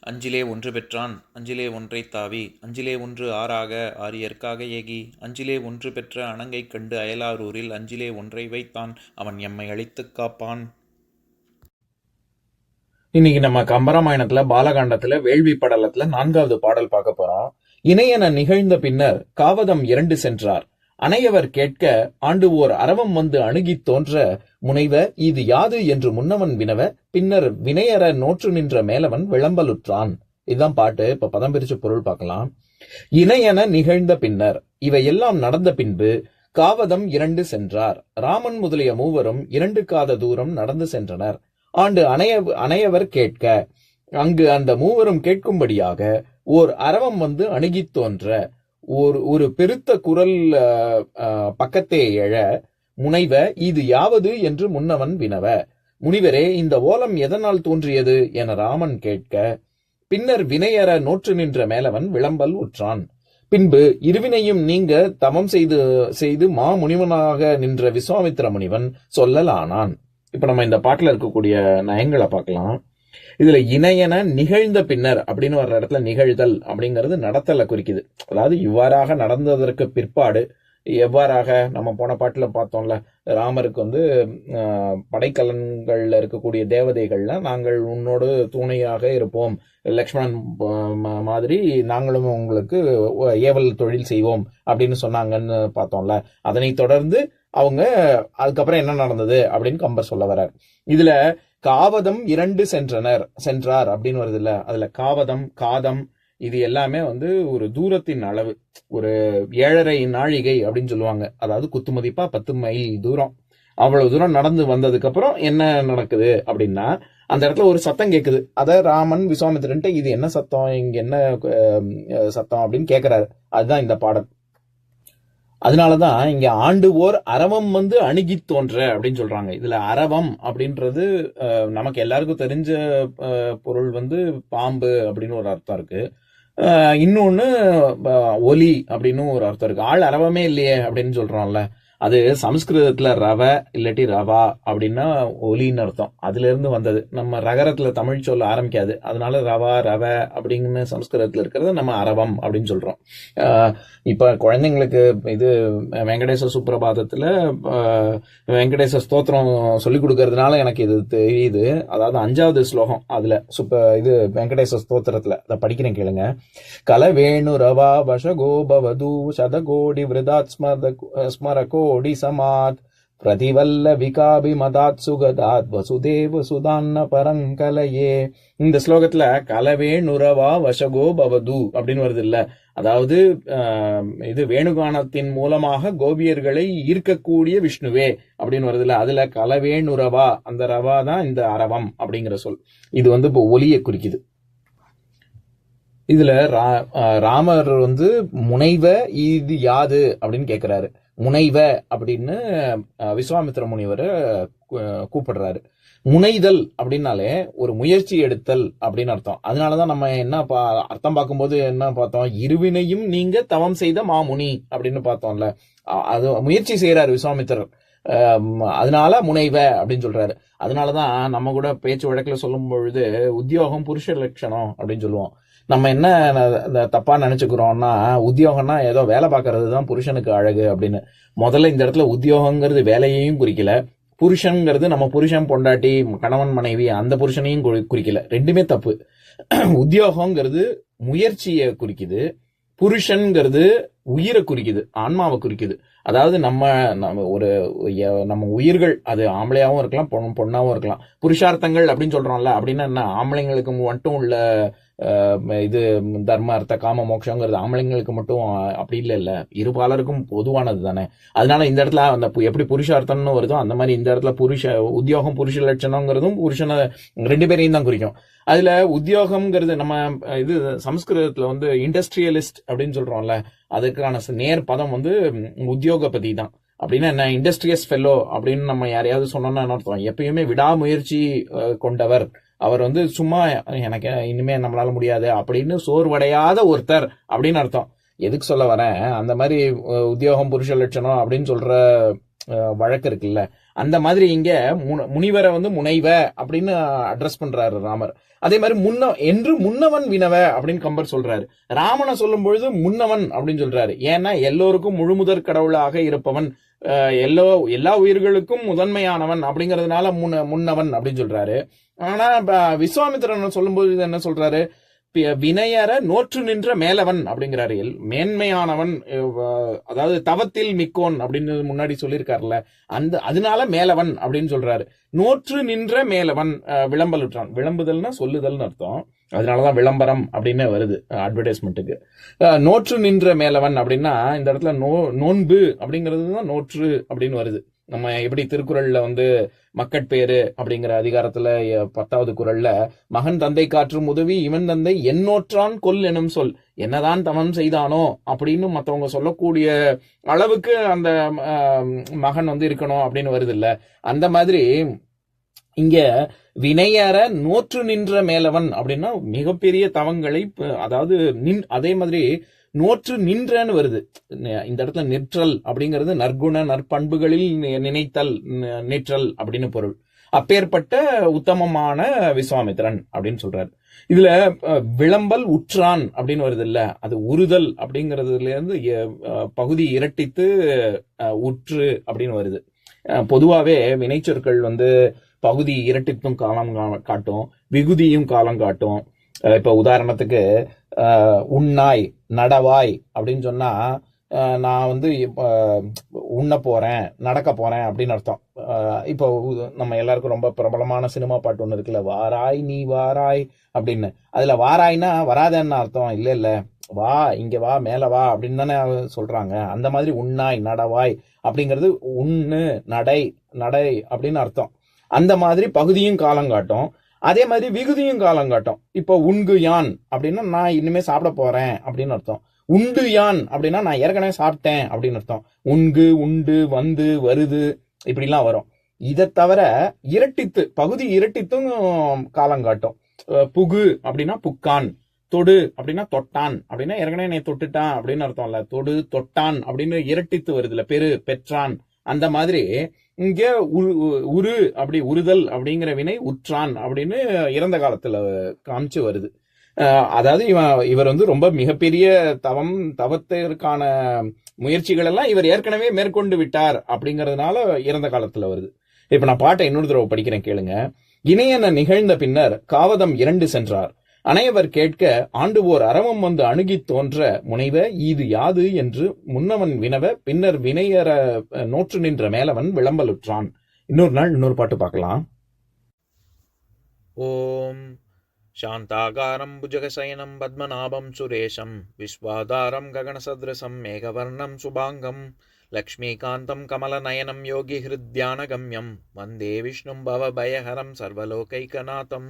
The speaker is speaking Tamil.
அஞ்சிலே ஒன்று பெற்றான் அஞ்சிலே ஒன்றை தாவி அஞ்சிலே ஒன்று ஆறாக ஆரியற்காக ஏகி அஞ்சிலே ஒன்று பெற்ற அணங்கை கண்டு அயலாரூரில் அஞ்சிலே ஒன்றை வைத்தான் அவன் எம்மை அழித்துக் காப்பான். இன்னைக்கு நம்ம கம்பராமாயணத்துல பாலகாண்டத்துல வேள்வி படலத்துல நான்காவது பாடல் பார்க்க போறோம். இணையன நிகழ்ந்த பின்னர் காவதம் இரண்டு சென்றார். அணையவர் கேட்க ஆண்டு ஓர் அரவம் வந்து அணுகித் தோன்ற முனைவ இது யாது? என்று முன்னவன் வினவ பின்னர் வினையற நோற்று நின்ற மேலவன் விளம்பலுற்றான். இதுதான் பாட்டு. இப்ப பதம் பிரிச்சு பொருள் பார்க்கலாம். இணையென நிகழ்ந்த பின்னர் இவையெல்லாம் நடந்த பின்பு காவதம் இரண்டு சென்றார். ராமன் முதலிய மூவரும் இரண்டு காத தூரம் நடந்து சென்றனர். ஆண்டு அணைய அணையவர் கேட்க அங்கு அந்த மூவரும் கேட்கும்படியாக ஓர் அரவம் வந்து அணுகித் தோன்ற ஒரு ஒரு பெருத்த குரல் பக்கத்தே எழ முனைவ இது யாவது என்று முன்னவன் வினவ. முனிவரே இந்த ஓலம் எதனால் தோன்றியது என ராமன் கேட்க பின்னர் வினையற நோற்று நின்ற மேலவன் விளம்பல் உற்றான். பின்பு இருவினையும் நீங்க தவம் செய்து செய்து மா முனிவனாக நின்ற விஸ்வாமித்திர முனிவன் சொல்லலானான். இப்ப நம்ம இந்த பாட்டுல இருக்கக்கூடிய நயங்களை பார்க்கலாம். இதுல இணையன நிகழ்ந்த பின்னர் அப்படின்னு வர்ற இடத்துல நிகழ்தல் அப்படிங்கிறது நடத்தலை குறிக்குது. அதாவது இவ்வாறாக நடந்ததற்கு பிற்பாடு எவ்வாறாக நம்ம போன பாட்டில் பார்த்தோம்ல ராமருக்கு வந்து படைக்கலன்களில் இருக்கக்கூடிய தேவதைகள்லாம் நாங்கள் உன்னோடு துணையாக இருப்போம். லக்ஷ்மணன் மாதிரி நாங்களும் உங்களுக்கு ஏவல் தொழில் செய்வோம் அப்படின்னு சொன்னாங்கன்னு பார்த்தோம்ல. அதனை தொடர்ந்து அவங்க அதுக்கப்புறம் என்ன நடந்தது அப்படின்னு கம்பர் சொல்ல வர்றார். இதுல காவதம் இரண்டு சென்றனர். சென்றார் அப்படின்னு வருது இல்ல அதுல காவதம் காதம் இது எல்லாமே வந்து ஒரு தூரத்தின் அளவு. ஒரு ஏழரை நாழிகை அப்படின்னு சொல்லுவாங்க. அதாவது குத்துமதிப்பா பத்து மைல் தூரம். அவ்வளவு தூரம் நடந்து வந்ததுக்கு அப்புறம் என்ன நடக்குது அப்படின்னா அந்த இடத்துல ஒரு சத்தம் கேக்குது. அத ராமன் விஸ்வாமித்திரன்ட்டு இது என்ன சத்தம்? இங்க என்ன சத்தம் அப்படின்னு கேக்குறாரு. அதுதான் இந்த பாடல். அதனால தான் இங்கே ஆண்டு ஓர் அரவம் வந்து அணுகி தோன்ற அப்படின்னு சொல்கிறாங்க இதில் அரவம் அப்படின்றது நமக்கு எல்லாருக்கும் தெரிஞ்ச பொருள் வந்து பாம்பு அப்படின்னு ஒரு அர்த்தம் இருக்குது இன்னொன்று ஒலி அப்படின்னு ஒரு அர்த்தம் இருக்குது ஆள் அரவமே இல்லையே அப்படின்னு சொல்கிறோம்ல அது சமஸ்கிருதத்துல ரவ இல்லாட்டி ரவா அப்படின்னா ஒலின்னு அர்த்தம். அதுல இருந்து வந்தது. நம்ம ரகரத்துல தமிழ் சொல்ல ஆரம்பிக்காது. அதனால ரவா ரவ அப்படின்னு சமஸ்கிருதத்துல இருக்கிறத நம்ம அரவம் அப்படின்னு சொல்றோம். இப்போ இப்ப குழந்தைங்களுக்கு இது வெங்கடேச சுப்பிரபாதத்துல வெங்கடேச ஸ்தோத்திரம் சொல்லி கொடுக்கறதுனால எனக்கு இது தெரியுது. அதாவது அஞ்சாவது ஸ்லோகம் அதுல சுப்ப இது வெங்கடேச ஸ்தோத்திரத்துல. அதை படிக்கிறேன் கேளுங்க. கல வேணு ரவா வசகோபவது சதகோடி விரதாத் ஸ்மரகோ கோடி சமாத் பிரதிவல்ல விகாபி மதாத் சுகதாத் வசுதேவ சுதான்ன பரங்கலையே இந்த ஸ்லோகத்துல கலவேணுரவா வசகோ பவது அப்படின்னு வருது இல்ல அதாவது இது வேணுகானத்தின் மூலமாக கோபியர்களை ஈர்க்கக்கூடிய விஷ்ணுவே அப்படின்னு வருது இல்ல அதுல கலவேணுரவா அந்த ரவா தான் இந்த அரவம் அப்படிங்கிற சொல். இது வந்து இப்போ ஒலியை குறிக்குது. இதுல ரா- ராமர் வந்து முனைவ இது யாது அப்படின்னு கேக்குறாரு. முனைவ அப்படின்னு விஸ்வாமித்ர விஸ்வாமித்திர முனிவரை கூப்பிடுறாரு. முனைதல் அப்படின்னாலே ஒரு முயற்சி எடுத்தல் அப்படின்னு அர்த்தம். அதனாலதான் நம்ம என்ன பா அர்த்தம் பார்க்கும்போது என்ன பார்த்தோம்? இருவினையும் நீங்க தவம் செய்த மாமுனி அப்படின்னு பார்த்தோம்ல. அது முயற்சி செய்யறாரு விஸ்வாமித்திரர். அதனால முனைவ அப்படின்னு சொல்றாரு. அதனாலதான் நம்ம கூட பேச்சு வழக்குல சொல்லும் பொழுது உத்தியோகம் புருஷ லட்சணம் அப்படின்னு சொல்லுவோம். நம்ம என்ன இந்த தப்பா நினைச்சுக்கிறோம்னா உத்தியோகம்னா ஏதோ வேலை பார்க்கறது தான் புருஷனுக்கு அழகு அப்படின்னு. முதல்ல இந்த இடத்துல உத்தியோகங்கிறது வேலையையும் குறிக்கல. புருஷன்ங்கிறது நம்ம புருஷன் பொண்டாட்டி கணவன் மனைவி அந்த புருஷனையும் குறிக்கல. ரெண்டுமே தப்பு. உத்தியோகங்கிறது முயற்சியை குறிக்குது. புருஷன்கிறது உயிரை குறிக்குது ஆன்மாவை குறிக்குது. அதாவது நம்ம நம்ம ஒரு நம்ம உயிர்கள் அது ஆம்பளையாகவும் இருக்கலாம் பொண்ணாகவும் இருக்கலாம். புருஷார்த்தங்கள் அப்படின்னு சொல்றோம்ல அப்படின்னா என்ன? ஆம்பளைங்களுக்கு மட்டும் உள்ள இது தர்ம அர்த்த காம மோட்சங்கிறது ஆம்பளைங்களுக்கு மட்டும் அப்படி இல்லை இல்லை. இருபாலருக்கும் பொதுவானது தானே. அதனால இந்த இடத்துல அந்த எப்படி புருஷார்த்தம்னு வருதோ அந்த மாதிரி இந்த இடத்துல புருஷ உத்தியோகம் புருஷ லட்சணங்கிறதும் புருஷனை ரெண்டு பேரையும் தான் குறிக்கும். அதுல உத்தியோகம்ங்கிறது நம்ம இது சம்ஸ்கிருதத்துல வந்து இண்டஸ்ட்ரியலிஸ்ட் அப்படின்னு சொல்றோம்ல அதுக்கான நேர் பதம் வந்து உத்தியோகபதி தான். அப்படின்னா என்ன? இண்டஸ்ட்ரியஸ் ஃபெல்லோ அப்படின்னு நம்ம யாரையாவது சொன்னோம்னா என்ன அர்த்தம்? எப்பயுமே விடாமுயற்சி கொண்டவர். அவர் வந்து சும்மா எனக்கு இனிமே நம்மளால முடியாது அப்படின்னு சோர்வடையாத ஒருத்தர் அப்படின்னு அர்த்தம். எதுக்கு சொல்ல வரேன்? அந்த மாதிரி உத்தியோகம் புருஷ லட்சணம் அப்படின்னு சொல்ற வழக்கு இருக்குல்ல. அந்த மாதிரி இங்க முன- முனிவரை வந்து முனைவ அப்படின்னு அட்ரஸ் பண்றாரு ராமர். அதே மாதிரி முன்ன என்று முன்னவன் வினவ அப்படின்னு கம்பர் சொல்றாரு. ராமனை சொல்லும் பொழுது முன்னவன் அப்படின்னு சொல்றாரு. ஏன்னா எல்லோருக்கும் முழுமுதற் கடவுளாக இருப்பவன் எல்லோ எல்லா உயிர்களுக்கும் முதன்மையானவன் அப்படிங்கிறதுனால முன்ன முன்னவன் அப்படின்னு சொல்றாரு. ஆனா விஸ்வாமித்திரன் சொல்லும்போது என்ன சொல்றாரு? பி- நோற்று நின்ற மேலவன் அப்படிங்கிறாரு. எல்- மேன்மையானவன் அதாவது தவத்தில் மிக்கோன் அப்படின்னு முன்னாடி சொல்லியிருக்காருல்ல. அந்த அதனால மேலவன் அப்படின்னு சொல்றாரு. நோற்று நின்ற மேலவன் விளம்பலுற்றான். விளம்புதல்னா சொல்லுதல்னு அர்த்தம். அதனாலதான் விளம்பரம் அப்படின்னு வருது அட்வர்டைஸ்மெண்ட்டுக்கு நோற்று நின்ற மேலவன் அப்படின்னா இந்த இடத்துல நோ நோன்பு அப்படிங்கிறது தான் நோற்று அப்படின்னு வருது. நம்ம எப்படி திருக்குறள்ல வந்து மக்கட்பேரு அப்படிங்கிற அதிகாரத்துல பத்தாவது குரல்ல மகன் தந்தை காற்றும் உதவி இவன் தந்தை எண்ணோற்றான் கொல் எனும் சொல். என்னதான் தவம் செய்தானோ அப்படின்னு மற்றவங்க சொல்லக்கூடிய அளவுக்கு அந்த மகன் வந்து இருக்கணும் அப்படின்னு வருது இல்ல அந்த மாதிரி இங்க வினையற நோற்று நின்ற மேலவன் அப்படின்னா மிகப்பெரிய தவங்களை அதாவது நின் அதே மாதிரி நோற்று நின்றன்னு வருது. இந்த இடத்துல நிற்றல் அப்படிங்கிறது நற்குண நற்பண்புகளில் நி- நினைத்தல் நிற்றல் அப்படின்னு பொருள். அப்பேற்பட்ட உத்தமமான விஸ்வாமித்திரன் அப்படின்னு சொல்றாரு. இதுல விளம்பல் உற்றான் அப்படின்னு வருது இல்ல அது உறுதல் அப்படிங்கறதுல இருந்து எ- பகுதி இரட்டித்து உற்று அப்படின்னு வருது. பொதுவாகவே வினைச்சொற்கள் வந்து பகுதி இரட்டித்தும் காலம் கா- காட்டும் விகுதியும் காலம் காட்டும். இப்போ இப்ப உதாரணத்துக்கு உண்ணாய் நடவாய் அப்படின்னு சொன்னா நான் வந்து உண்ண போறேன் நடக்க போறேன் அப்படின்னு அர்த்தம். இப்போ நம்ம எல்லாருக்கும் ரொம்ப பிரபலமான சினிமா பாட்டு ஒன்று இருக்குல்ல வாராய் நீ வாராய் அப்படின்னு. அதுல வாராய்னா வராதேன்னு அர்த்தம். இல்ல இல்ல. வா இங்க வா மேல வா அப்படின்னு தானே சொல்றாங்க. அந்த மாதிரி உண்ணாய் நடவாய் அப்படிங்கிறது உண்ணு நடை நடை அப்படின்னு அர்த்தம். அந்த மாதிரி பகுதியும் காலம் காட்டும். அதே மாதிரி விகுதியும் காலம் காட்டும். இப்போ உண்கு யான் அப்படின்னா நான் இனிமே சாப்பிட போறேன் அப்படின்னு அர்த்தம். உண்டு யான் அப்படின்னா நான் ஏற்கனவே சாப்பிட்டேன் அப்படின்னு அர்த்தம். உண்கு உண்டு வந்து வருது இப்படிலாம் வரும். இதை தவிர இரட்டித்து பகுதி இரட்டித்தும் காலம் காட்டும். புகு அப்படின்னா புக்கான் தொடு அப்படின்னா தொட்டான் அப்படின்னா ஏற்கனவே என்னை தொட்டுட்டான் அப்படின்னு அர்த்தம் இல்ல தொடு தொட்டான் அப்படின்னு இரட்டித்து வருதுல பெரு பெற்றான். அந்த மாதிரி இங்க உரு உரு அப்படி உறுதல் அப்படிங்கிற வினை உற்றான் அப்படின்னு இறந்த காலத்துல காமிச்சு வருது. அதாவது இவன் இவர் வந்து ரொம்ப மிகப்பெரிய தவம் தவத்திற்கான முயற்சிகள் எல்லாம் இவர் ஏற்கனவே மேற்கொண்டு விட்டார் அப்படிங்கறதுனால இறந்த காலத்துல வருது. இப்ப நான் பாட்டை இன்னொரு தடவை படிக்கிறேன் கேளுங்க. இணையன நிகழ்ந்த பின்னர் காவதம் இரண்டு சென்றார். அனைவர் கேட்க ஆண்டுவோர் அறவம் வந்து அணுகித் தோன்ற முனைவ ஈது யாது என்று முன்னவன் வினவ பின்னர் வினையற அஹ், நோற்று நின்ற மேலவன் விளம்பலுற்றான் இன்னொரு நாள் இன்னொரு பாட்டு பார்க்கலாம் ॐ शान्ताकारं भुजगशयनं पद्मनाभं सुरेशं विश्वाधारं गगनसदृशं मेघवर्णं शुभाङ्गं लक्ष्मीकान्तं कमलनयनं योगिहृद्यानगम्यं वन्दे विष्णुं भवभयहरं सर्वलोकैकनाथम्